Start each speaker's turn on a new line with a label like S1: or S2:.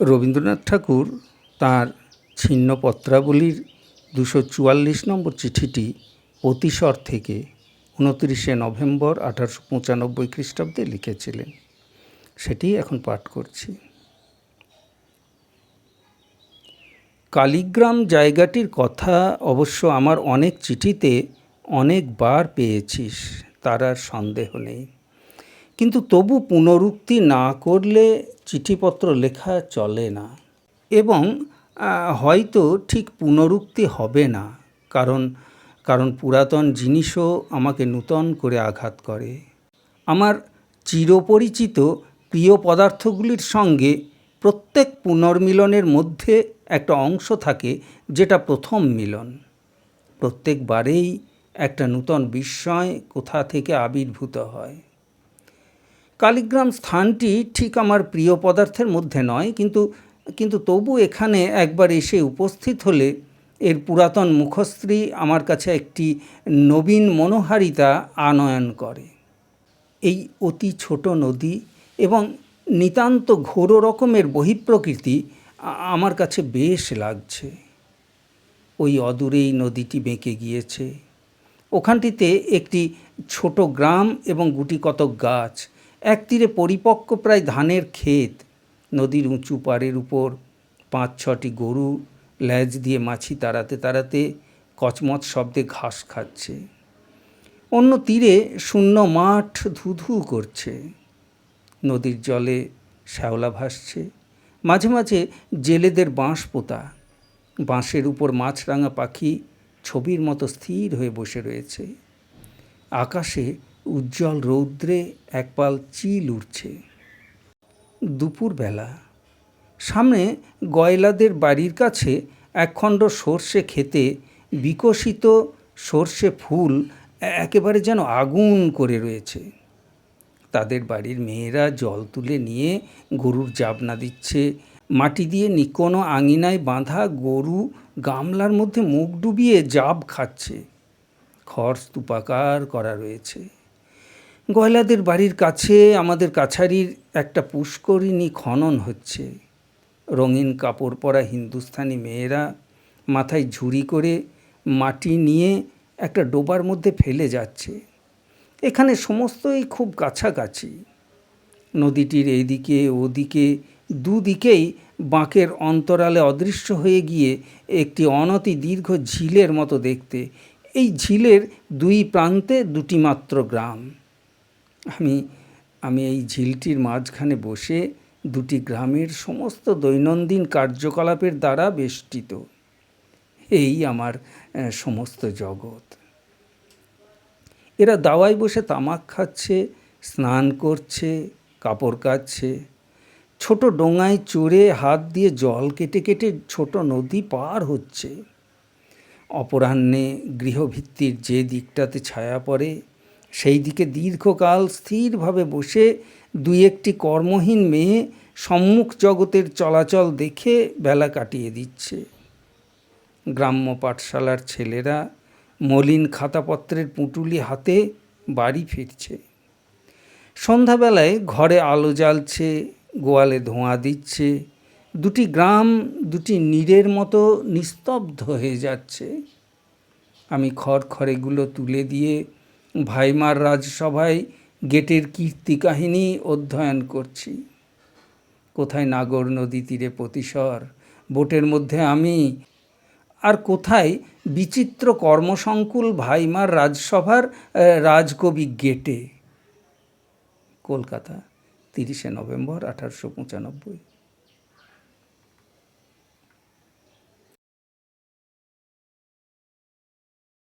S1: রবীন্দ্রনাথ ঠাকুর তাঁর ছিন্নপত্রাবলীর দুশো চুয়াল্লিশ নম্বর চিঠিটি অতিশর থেকে উনত্রিশে নভেম্বর আঠারোশো পঁচানব্বই খ্রিস্টাব্দে লিখেছিলেন। সেটি এখন পাঠ করছি। কালিগ্রাম জায়গাটির কথা অবশ্য আমার অনেক চিঠিতে অনেকবার পেয়েছিস, তার আর সন্দেহ নেই। কিন্তু তবু পুনরুক্তি না করলে চিঠিপত্র লেখা চলে না। এবং হয়তো ঠিক পুনরুক্তি হবে না, কারণ কারণ পুরাতন জিনিসও আমাকে নূতন করে আঘাত করে। আমার চিরপরিচিত প্রিয় পদার্থগুলির সঙ্গে প্রত্যেক পুনর্মিলনের মধ্যে একটা অংশ থাকে, যেটা প্রথম মিলন। প্রত্যেকবারেই একটা নূতন বিস্ময় কোথা থেকে আবির্ভূত হয়। কালীগ্রাম স্থানটি ঠিক আমার প্রিয় পদার্থের মধ্যে নয়, কিন্তু কিন্তু তবু এখানে একবার এসে উপস্থিত হলে এর পুরাতন মুখশ্রী আমার কাছে একটি নবীন মনোহারিতা আনয়ন করে। এই অতি ছোট নদী এবং নিতান্ত ঘোর রকমের বহিঃপ্রকৃতি আমার কাছে বেশ লাগছে। ওই অদূরেই নদীটি বেঁকে গিয়েছে। ওখানটিতে একটি ছোট গ্রাম এবং গুটি কতক গাছ। এক তীরে পরিপক্ক প্রায় ধানের ক্ষেত। নদীর উঁচু পাড়ের উপর পাঁচ ছটি গরু ল্যাজ দিয়ে মাছি তাড়াতে তাড়াতে কচমচ শব্দে ঘাস খাচ্ছে। অন্য তীরে শূন্য মাঠ ধুধু করছে। নদীর জলে শ্যাওলা ভাসছে। মাঝে মাঝে জেলেদের বাঁশ পোতা। বাঁশের উপর মাছরাঙা পাখি ছবির মতো স্থির হয়ে বসে রয়েছে। আকাশে উজ্জ্বল রৌদ্রে একপাল চিল উঠছে দুপুরবেলা। সামনে গয়লাদের বাড়ির কাছে একখণ্ড সর্ষে খেতে বিকশিত সর্ষে ফুল একেবারে যেন আগুন করে রয়েছে। তাদের বাড়ির মেয়েরা জল তুলে নিয়ে গরুর জাবনা দিচ্ছে। মাটি দিয়ে নিকোনো আঙিনায় বাঁধা গরু গামলার মধ্যে মুখ ডুবিয়ে জাব খাচ্ছে। খড় স্তূপাকার করা রয়েছে। গয়লাদের বাড়ির কাছে আমাদের কাছারির একটা পুষ্করিণী খনন হচ্ছে। রঙিন কাপড় পরা হিন্দুস্তানি মেয়েরা মাথায় ঝুড়ি করে মাটি নিয়ে একটা ডোবার মধ্যে ফেলে যাচ্ছে। এখানে সমস্তই খুব কাছাকাছি। নদীটির এইদিকে ওদিকে দুদিকেই বাঁকের অন্তরালে অদৃশ্য হয়ে গিয়ে একটি অনতি দীর্ঘ ঝিলের মতো দেখতে। এই ঝিলের দুই প্রান্তে দুটি মাত্র গ্রাম। আমি আমি এই ঝিলটির মাঝখানে বসে দুটি গ্রামের সমস্ত দৈনন্দিন কার্যকলাপের দ্বারা বেষ্টিত। এই আমার সমস্ত জগৎ। এরা দাওয়ায় বসে তামাক খাচ্ছে, স্নান করছে, কাপড় কাচ্ছে। ছোট ডোঙায় চড়ে হাত দিয়ে জল কেটে কেটে ছোট নদী পার হচ্ছে। অপরাহ্নে গৃহভিত্তির যে দিকটাতে ছায়া পড়ে সেই দিকে দীর্ঘকাল স্থিরভাবে বসে দুই একটি কর্মহীন মেয়ে সম্মুখ জগতের চলাচল দেখে বেলা কাটিয়ে দিচ্ছে। গ্রাম্য পাঠশালার ছেলেরা মলিন খাতাপত্রের পুঁটুলি হাতে বাড়ি ফিরছে। সন্ধ্যাবেলায় ঘরে আলো জ্বালছে, গোয়ালে ধোঁয়া দিচ্ছে, দুটি গ্রাম, দুটি নীরের মতো নিস্তব্ধ হয়ে যাচ্ছে। আমি খড়খড়েগুলো তুলে দিয়ে ভাইমার রাজসভায় গেটের কীর্তি কাহিনী অধ্যয়ন করছি। কোথায় নাগর নদী তীরে প্রতিসর, বোটের মধ্যে আমি। আর কোথায় বিচিত্র কর্মসংকুল ভাইমার রাজসভার রাজকবি গেটে। কলকাতা, তিরিশে নভেম্বর আঠারোশো পঁচানব্বই।